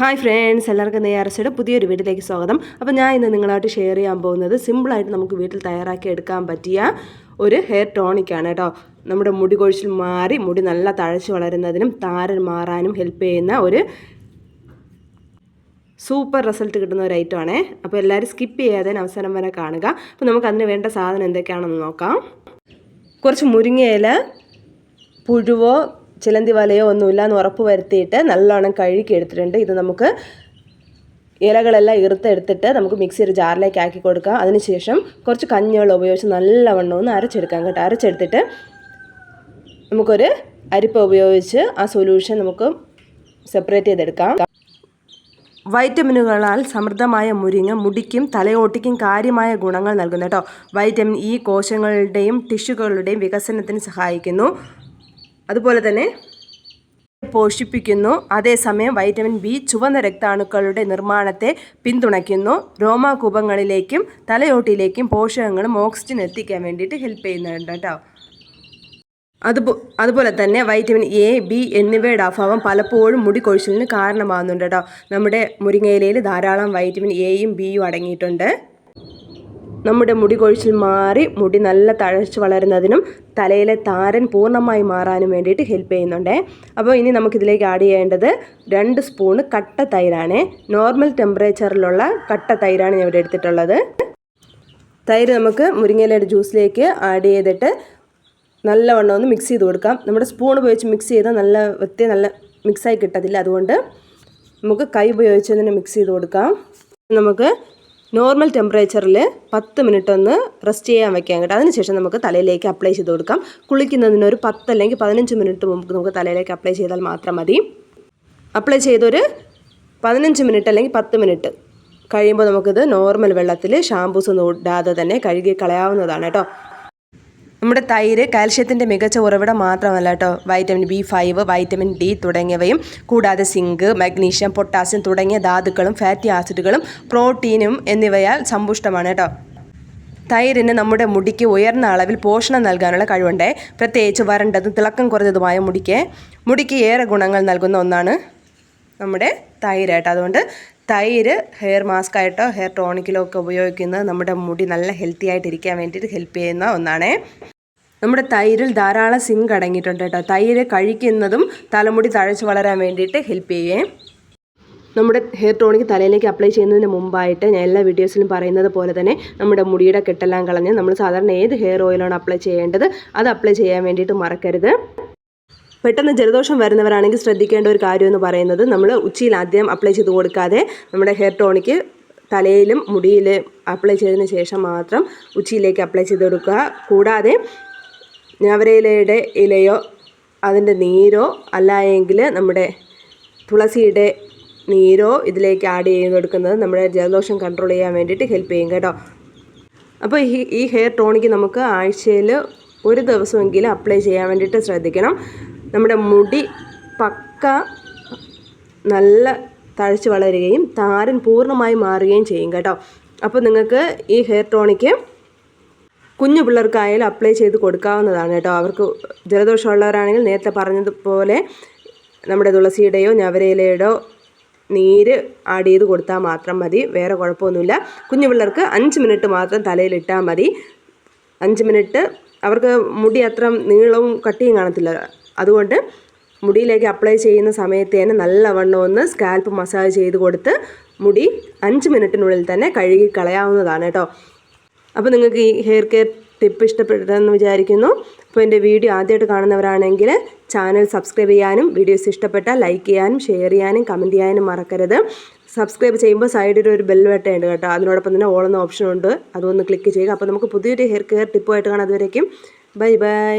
Hi friends എല്ലാവർക്കും നെയ്യാറച്ചയുടെ പുതിയൊരു വീട്ടിലേക്ക് സ്വാഗതം. അപ്പോൾ ഞാൻ ഇന്ന് നിങ്ങളായിട്ട് ഷെയർ ചെയ്യാൻ പോകുന്നത് സിമ്പിളായിട്ട് നമുക്ക് വീട്ടിൽ തയ്യാറാക്കി എടുക്കാൻ പറ്റിയ ഒരു ഹെയർ ടോണിക്കാണ് കേട്ടോ. നമ്മുടെ മുടി കൊഴിച്ചിൽ മാറി മുടി നല്ല തഴച്ച് വളരുന്നതിനും താരൻ മാറാനും ഹെൽപ്പ് ചെയ്യുന്ന ഒരു സൂപ്പർ റിസൾട്ട് കിട്ടുന്ന ഒരു ഐറ്റമാണേ അപ്പോൾ എല്ലാവരും സ്കിപ്പ് ചെയ്യാതെ അവസരം വരെ കാണുക. അപ്പോൾ നമുക്ക് അതിന് വേണ്ട സാധനം എന്തൊക്കെയാണെന്ന് നോക്കാം. കുറച്ച് മുരിങ്ങയില പുഴുവോ ചിലന്തി വലയോ ഒന്നുമില്ല എന്ന് ഉറപ്പ് വരുത്തിയിട്ട് നല്ലോണം കഴുകി എടുത്തിട്ടുണ്ട്. ഇത് നമുക്ക് ഇലകളെല്ലാം ഇറുത്തെടുത്തിട്ട് നമുക്ക് മിക്സിയുടെ ജാറിലേക്ക് ആക്കി കൊടുക്കാം. അതിനുശേഷം കുറച്ച് കഞ്ഞിവെള്ളം ഉപയോഗിച്ച് നല്ലവണ്ണം ഒന്ന് അരച്ചെടുക്കാം കേട്ടോ. അരച്ചെടുത്തിട്ട് നമുക്കൊരു അരിപ്പ ഉപയോഗിച്ച് ആ സൊല്യൂഷൻ നമുക്ക് സെപ്പറേറ്റ് ചെയ്തെടുക്കാം. വൈറ്റമിനുകളാൽ സമൃദ്ധമായ മുരിങ്ങ മുടിക്കും തലയോട്ടിക്കും കാര്യമായ ഗുണങ്ങൾ നൽകുന്നു കേട്ടോ. വൈറ്റമിൻ ഇ കോശങ്ങളുടെയും ടിഷ്യൂകളുടെയും വികസനത്തിന് സഹായിക്കുന്നു. അതുപോലെ തന്നെ പോഷിപ്പിക്കുന്നു. അതേസമയം വൈറ്റമിൻ ബി ചുവന്ന രക്താണുക്കളുടെ നിർമ്മാണത്തെ പിന്തുണയ്ക്കുന്നു. രോമാകൂപങ്ങളിലേക്കും തലയോട്ടിയിലേക്കും പോഷകങ്ങളും ഓക്സിജൻ എത്തിക്കാൻ വേണ്ടിയിട്ട് ഹെൽപ്പ് ചെയ്യുന്നുണ്ട് കേട്ടോ. അതുപോ അതുപോലെ തന്നെ വൈറ്റമിൻ എ ബി എന്നിവയുടെ അഭാവം പലപ്പോഴും മുടി കൊഴിച്ചിലിന് കാരണമാകുന്നുണ്ട് കേട്ടോ. നമ്മുടെ മുരിങ്ങയിലയിൽ ധാരാളം വൈറ്റമിൻ എയും ബിയും അടങ്ങിയിട്ടുണ്ട്. നമ്മുടെ മുടി കൊഴിച്ചിൽ മാറി മുടി നല്ല തഴച്ച് വളരുന്നതിനും തലയിലെ താരൻ പൂർണമായി മാറാനും വേണ്ടിയിട്ട് ഹെൽപ്പ് ചെയ്യുന്നുണ്ട്. അപ്പോൾ ഇനി നമുക്കിതിലേക്ക് ആഡ് ചെയ്യേണ്ടത് രണ്ട് സ്പൂണ് കട്ട തൈരാണ്. നോർമൽ ടെമ്പറേച്ചറിലുള്ള കട്ട തൈരാണ് ഞാൻ ഇവിടെ എടുത്തിട്ടുള്ളത്. തൈര് നമുക്ക് മുരിങ്ങയിലയുടെ ജ്യൂസിലേക്ക് ആഡ് ചെയ്തിട്ട് നല്ലവണ്ണം ഒന്ന് മിക്സ് ചെയ്ത് കൊടുക്കാം. നമ്മുടെ സ്പൂൺ ഉപയോഗിച്ച് മിക്സ് ചെയ്താൽ നല്ല വൃത്തി നല്ല മിക്സായി കിട്ടത്തില്ല. അതുകൊണ്ട് നമുക്ക് കൈ ഉപയോഗിച്ച് തന്നെ മിക്സ് ചെയ്ത് കൊടുക്കാം. നമുക്ക് നോർമൽ ടെമ്പറേച്ചറിൽ പത്ത് മിനിറ്റ് ഒന്ന് റെസ്റ്റ് ചെയ്യാൻ വെക്കാൻ കേട്ടോ. അതിനുശേഷം നമുക്ക് തലയിലേക്ക് അപ്ലൈ ചെയ്ത് കൊടുക്കാം. കുളിക്കുന്നതിന് ഒരു പത്ത് അല്ലെങ്കിൽ പതിനഞ്ച് മിനിറ്റ് മുമ്പ് നമുക്ക് തലയിലേക്ക് അപ്ലൈ ചെയ്താൽ മാത്രം മതി. അപ്ലൈ ചെയ്തൊരു പതിനഞ്ച് മിനിറ്റ് അല്ലെങ്കിൽ പത്ത് മിനിറ്റ് കഴിയുമ്പോൾ നമുക്കിത് നോർമൽ വെള്ളത്തിൽ ഷാമ്പൂസ് ഒന്നും ഇടാതെ തന്നെ കഴുകി കളയാവുന്നതാണ് കേട്ടോ. നമ്മുടെ തൈര് കാൽഷ്യത്തിന്റെ മികച്ച ഉറവിടം മാത്രമല്ല കേട്ടോ. Vitamin B five vitamin D തുടങ്ങിയവയും കൂടാതെ സിങ്ക് മഗ്നീഷ്യം പൊട്ടാസ്യം തുടങ്ങിയ ധാതുക്കളും ഫാറ്റി ആസിഡുകളും പ്രോട്ടീനും എന്നിവയാൽ സമ്പുഷ്ടമാണ് കേട്ടോ. തൈരിന് നമ്മുടെ മുടിക്ക് ഉയർന്ന അളവിൽ പോഷണം നൽകാനുള്ള കഴിവുണ്ട്. പ്രത്യേകിച്ച് വരണ്ടതും തിളക്കം കുറഞ്ഞതുമായ മുടിക്ക്. മുടിക്ക് ഏറെ ഗുണങ്ങൾ നൽകുന്ന ഒന്നാണ് നമ്മുടെ തൈരായിട്ട് അതുകൊണ്ട് തൈര് ഹെയർ മാസ്ക് ആയിട്ടോ ഹെയർ ടോണിക്കിലോ ഒക്കെ ഉപയോഗിക്കുന്നത് നമ്മുടെ മുടി നല്ല ഹെൽത്തി ആയിട്ടിരിക്കാൻ വേണ്ടിയിട്ട് ഹെൽപ്പ് ചെയ്യുന്ന ഒന്നാണ്. നമ്മുടെ തൈരിൽ ധാരാളം സിങ്ക് അടങ്ങിയിട്ടുണ്ട് കേട്ടോ. തൈര് കഴിക്കുന്നതും തലമുടി തഴച്ച് വളരാൻ വേണ്ടിയിട്ട് ഹെൽപ്പ് ചെയ്യേ. നമ്മുടെ ഹെയർ ടോണിക് തലയിലേക്ക് അപ്ലൈ ചെയ്യുന്നതിന് മുമ്പായിട്ട് ഞാൻ എല്ലാ വീഡിയോസിലും പറയുന്നത് പോലെ തന്നെ നമ്മുടെ മുടിയുടെ കെട്ടെല്ലാം കളഞ്ഞ് നമ്മൾ സാധാരണ ഏത് ഹെയർ ഓയിലാണ് അപ്ലൈ ചെയ്യേണ്ടത് അത് അപ്ലൈ ചെയ്യാൻ വേണ്ടിയിട്ട് മറക്കരുത്. പെട്ടെന്ന് ജലദോഷം വരുന്നവരാണെങ്കിൽ ശ്രദ്ധിക്കേണ്ട ഒരു കാര്യം എന്ന് പറയുന്നത് നമ്മൾ ഉച്ചയിൽ ആദ്യം അപ്ലൈ ചെയ്ത് കൊടുക്കാതെ നമ്മുടെ ഹെയർ ടോണിക്ക് തലയിലും മുടിയിലും അപ്ലൈ ചെയ്തതിന് ശേഷം മാത്രം ഉച്ചയിലേക്ക് അപ്ലൈ ചെയ്ത് കൊടുക്കുക. കൂടാതെ ഞവരയിലയുടെ ഇലയോ അതിന്റെ നീരോ അല്ല എങ്കിൽ നമ്മുടെ തുളസിയുടെ നീരോ ഇതിലേക്ക് ആഡ് ചെയ്ത് കൊടുക്കുന്നത് നമ്മുടെ ജലദോഷം കൺട്രോൾ ചെയ്യാൻ വേണ്ടിയിട്ട് ഹെൽപ്പ് ചെയ്യും കേട്ടോ. അപ്പോൾ ഈ ഹെയർ ടോണിക്ക് നമുക്ക് ആഴ്ചയിൽ ഒരു ദിവസമെങ്കിലും അപ്ലൈ ചെയ്യാൻ വേണ്ടിയിട്ട് ശ്രദ്ധിക്കണം. നമ്മുടെ മുടി പക്ക നല്ല തഴച്ച് വളരുകയും താരൻ പൂർണമായി മാറുകയും ചെയ്യും കേട്ടോ. അപ്പോൾ നിങ്ങൾക്ക് ഈ ഹെയർ ടോണിക്ക് കുഞ്ഞു പിള്ളേർക്കായാലും അപ്ലൈ ചെയ്ത് കൊടുക്കാവുന്നതാണ് കേട്ടോ. അവർക്ക് ജലദോഷമുള്ളവരാണെങ്കിൽ നേരത്തെ പറഞ്ഞതുപോലെ നമ്മുടെ തുളസിയുടെയോ ഞവരയിലയുടെയോ നീര് ആഡ് ചെയ്ത് കൊടുത്താൽ മാത്രം മതി. വേറെ കുഴപ്പമൊന്നുമില്ല. കുഞ്ഞു പിള്ളേർക്ക് അഞ്ച് മിനിറ്റ് മാത്രം തലയിലിട്ടാൽ മതി. അഞ്ച് മിനിറ്റ് അവർക്ക് മുടി അത്ര നീളവും കട്ടിയും കാണത്തില്ല. അതുകൊണ്ട് മുടിയിലേക്ക് അപ്ലൈ ചെയ്യുന്ന സമയത്ത് തന്നെ നല്ലവണ്ണം ഒന്ന് സ്കാൽപ്പ് മസാജ് ചെയ്ത് കൊടുത്ത് മുടി അഞ്ച് മിനിറ്റിനുള്ളിൽ തന്നെ കഴുകി കളയാവുന്നതാണ് കേട്ടോ. അപ്പോൾ നിങ്ങൾക്ക് ഈ ഹെയർ കെയർ ടിപ്പ് ഇഷ്ടപ്പെട്ടെന്ന് വിചാരിക്കുന്നു. അപ്പോൾ എന്റെ വീഡിയോ ആദ്യമായിട്ട് കാണുന്നവരാണെങ്കിൽ ചാനൽ സബ്സ്ക്രൈബ് ചെയ്യാനും വീഡിയോസ് ഇഷ്ടപ്പെട്ടാൽ ലൈക്ക് ചെയ്യാനും ഷെയർ ചെയ്യാനും കമന്റ് ചെയ്യാനും മറക്കരുത്. സബ്സ്ക്രൈബ് ചെയ്യുമ്പോൾ സൈഡിൽ ഒരു ബെൽ വെട്ടേണ്ട കേട്ടോ. അതിനോടൊപ്പം തന്നെ ഓളുന്ന ഓപ്ഷൻ ഉണ്ട്. അതൊന്ന് ക്ലിക്ക് ചെയ്യുക. അപ്പോൾ നമുക്ക് പുതിയൊരു ഹെയർ കെയർ ടിപ്പുമായിട്ട് കാണാം. അതുവരേക്കും. Bye bye